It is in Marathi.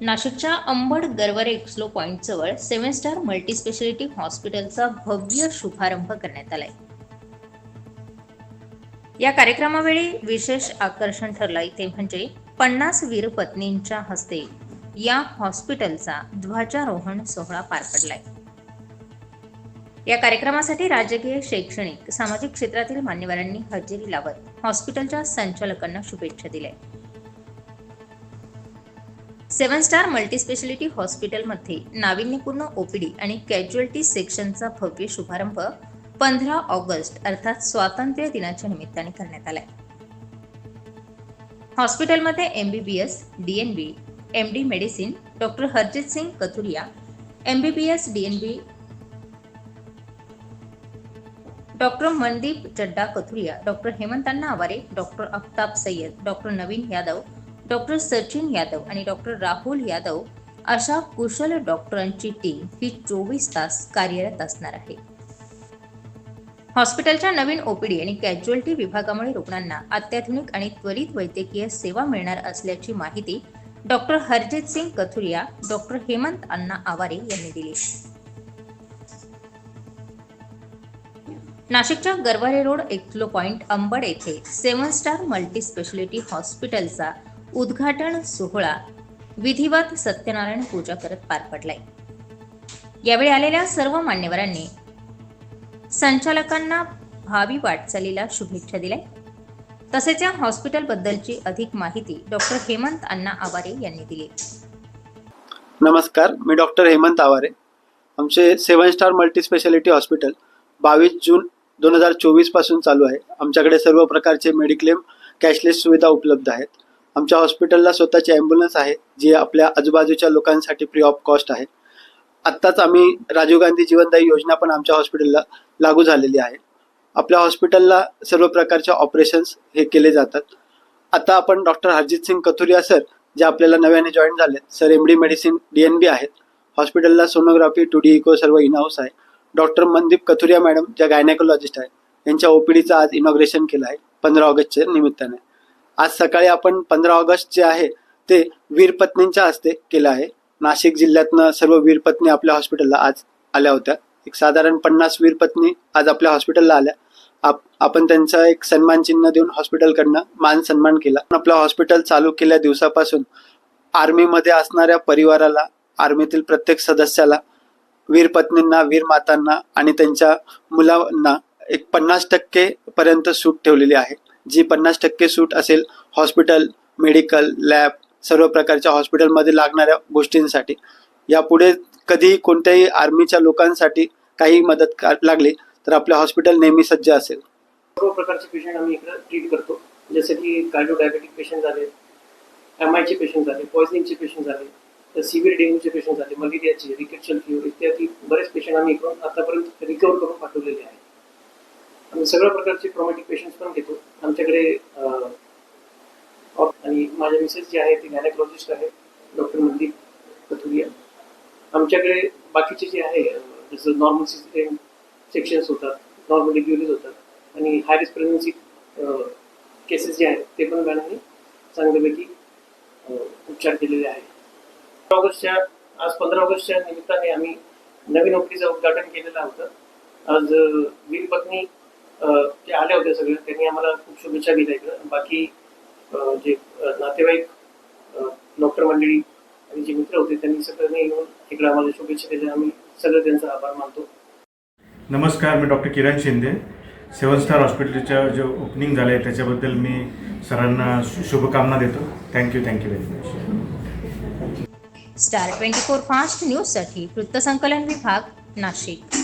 नाशिकच्या अंबड गरवरे एक्सलो पॉइंट जवळ सेव्हन स्टार मल्टीस्पेशालिटी हॉस्पिटलचा भव्य शुभारंभ करण्यात आलाय. या कार्यक्रमावेळी विशेष आकर्षण ठरलंय ते म्हणजे पन्नास वीर पत्नींच्या हस्ते या हॉस्पिटलचा ध्वजारोहण सोहळा पार पडलाय. या कार्यक्रमासाठी राजकीय शैक्षणिक सामाजिक क्षेत्रातील मान्यवरांनी हजेरी लावत हॉस्पिटलच्या संचालकांना शुभेच्छा दिल्या सेवन स्टार मल्टीस्पेशालिटी हॉस्पिटलमध्ये नाविन्यपूर्ण ओपीडी आणि कॅज्युअल्टी सेक्शनचा भव्य शुभारंभ पंधरा ऑगस्ट अर्थात स्वातंत्र्य दिनाच्या निमित्ताने करण्यात आलाय. हॉस्पिटलमध्ये MBBS DNB M D medicine doctor Harjit Singh Kathuria MBBS DNB doctor Mandeep Chadda Kathuria doctor हेमंतांना Aware doctor Aftab Sayyed doctor Naveen Yadav doctor Sachin Yadav आणि डॉक्टर राहुल यादव अशा कुशल डॉक्टरांची टीम ही चोवीस तास कार्यरत असणार आहे. हॉस्पिटलच्या नवीन ओपीडी आणि कॅज्युअल्टी विभागामुळे रुग्णांना अत्याधुनिक आणि त्वरित वैद्यकीय सेवा मिळणार असल्याची माहिती डॉक्टर हरजित सिंग कथुरिया डॉक्टर हेमंत अण्णा आवारे यांनी दिली. नाशिकच्या Garware road Exlo point Ambad येथे सेव्हन स्टार मल्टी स्पेशालिटी हॉस्पिटलचा उद्घाटन सोहळा. विधिवत सत्यनारायण पूजा करत पार पडलाय. यावेळी आलेल्या सर्व मान्यवरांनी संचालकांना भावी वाटचालीला शुभेच्छा दिल्या. तसेच या हॉस्पिटलबद्दलची अधिक माहिती डॉक्टर हेमंत अण्णा आवारे यांनी दिली. नमस्कार मी डॉक्टर हेमंत आवारे. आमचे seven star multi speciality hospital बावीस जून दोन हजार चोवीसपासून चालू आहे. आमच्याकडे सर्व प्रकारचे मेडिक्लेम कॅशलेस सुविधा उपलब्ध आहेत. आमच्या हॉस्पिटलला स्वतःची ॲम्ब्युलन्स आहे जी आपल्या आजूबाजूच्या लोकांसाठी फ्री ऑफ कॉस्ट आहे. आत्ताच आम्ही राजीव गांधी जीवनदायी योजना पण आमच्या हॉस्पिटलला लागू झालेली आहे. आपल्या हॉस्पिटलला सर्व प्रकारच्या ऑपरेशन्स हे केले जातात. आता आपण डॉक्टर हरजित सिंग कथुरिया सर जे आपल्याला नव्याने जॉईन झाले sir M D medicine D N B आहेत. हॉस्पिटलला सोनोग्राफी टू डी इको सर्व इनहाऊस आहे. डॉक्टर मनदीप कथुरिया मॅडम ज्या गायनेकोलॉजिस्ट आहे यांच्या ओपीडीचं आज इनॉग्रेशन केलं आहे पंधरा ऑगस्टच्या निमित्ताने. आज सकाळी आपण पंधरा ऑगस्ट जे आहे ते वीरपत्नींच्या हस्ते केलं आहे. नाशिक जिल्ह्यातनं सर्व वीरपत्नी आपल्या हॉस्पिटलला आज आल्या होत्या. एक साधारण पन्नास वीरपत्नी आज आपल्या हॉस्पिटलला आल्या. आप आपण त्यांचा एक सन्मान चिन्ह देऊन हॉस्पिटलकडनं मान सन्मान केला. आपलं हॉस्पिटल चालू केल्या दिवसापासून आर्मीमध्ये असणाऱ्या परिवाराला आर्मीतील प्रत्येक सदस्याला वीर पत्नींना वीर मातांना आणि त्यांच्या मुलांना एक पन्नास टक्के पर्यंत सूट ठेवलेली आहे. जी पन्नास टक्के सूट असेल हॉस्पिटल मेडिकल लॅब सर्व प्रकारच्या हॉस्पिटलमध्ये लागणाऱ्या गोष्टींसाठी. यापुढे कधीही कोणत्याही आर्मीच्या लोकांसाठी काही मदत का- लागली तर आपले हॉस्पिटल नेहमी सज्ज असेल. सर्व प्रकारचे पेशंट आम्ही इकडे ट्रीट करतो. जसं की कार्डिओ डायबेटिक पेशंट झाले एम आयचे पेशंट झाले पॉयझनिंगचे पेशंट झाले तर सिव्हिअर डेंग्यूचे पेशंट झाले मलेरियाचे रिकेटशल फ्यू इत्यादी बरेच पेशंट आम्ही इकडून आतापर्यंत रिकवर करून पाठवलेले आहेत. आम्ही सगळ्या प्रकारचे ट्रॉमॅटिक पेशंट्स पण घेतो. आमच्याकडे ऑप- आणि माझ्या मिसेस जे आहे ते गायनेकोलॉजिस्ट आहे डॉक्टर मनदीप कथुरिया. आमच्याकडे बाकीचे जे आहे जसं नॉर्मल सिस्टम सेक्शन्स होतात नॉर्मल डिलिव्हरीज होतात आणि हाय रिस्क प्रेग्नन्सी केसेस जे आहेत ते पण मॅडमने चांगल्यापैकी उपचार केलेले आहेत. ऑगस्टच्या आज पंधरा ऑगस्टच्या निमित्ताने आम्ही नवीन नोकरीचं उद्घाटन केलेलं होतं. आज अं, वीर पत्नी जे आल्या होत्या सगळ्या त्यांनी आम्हाला खूप शुभेच्छा दिल्या इकडं. बाकी जे नातेवाईक डॉक्टर मंडळी आणि जे मित्र होते त्यांनी सगळ्यांनी येऊन इकडे आम्हाला शुभेच्छा दिल्या. आम्ही सगळं त्यांचा आभार मानतो. नमस्कार मी doctor Kiran Shinde. Seven star हॉस्पिटलच्या जे ओपनिंग झालं आहे त्याच्याबद्दल मी सरांना शु- शुभकामना देतो. Thank you thank you very much star twenty four fast न्यूजसाठी वृत्तसंकलन विभाग नाशिक.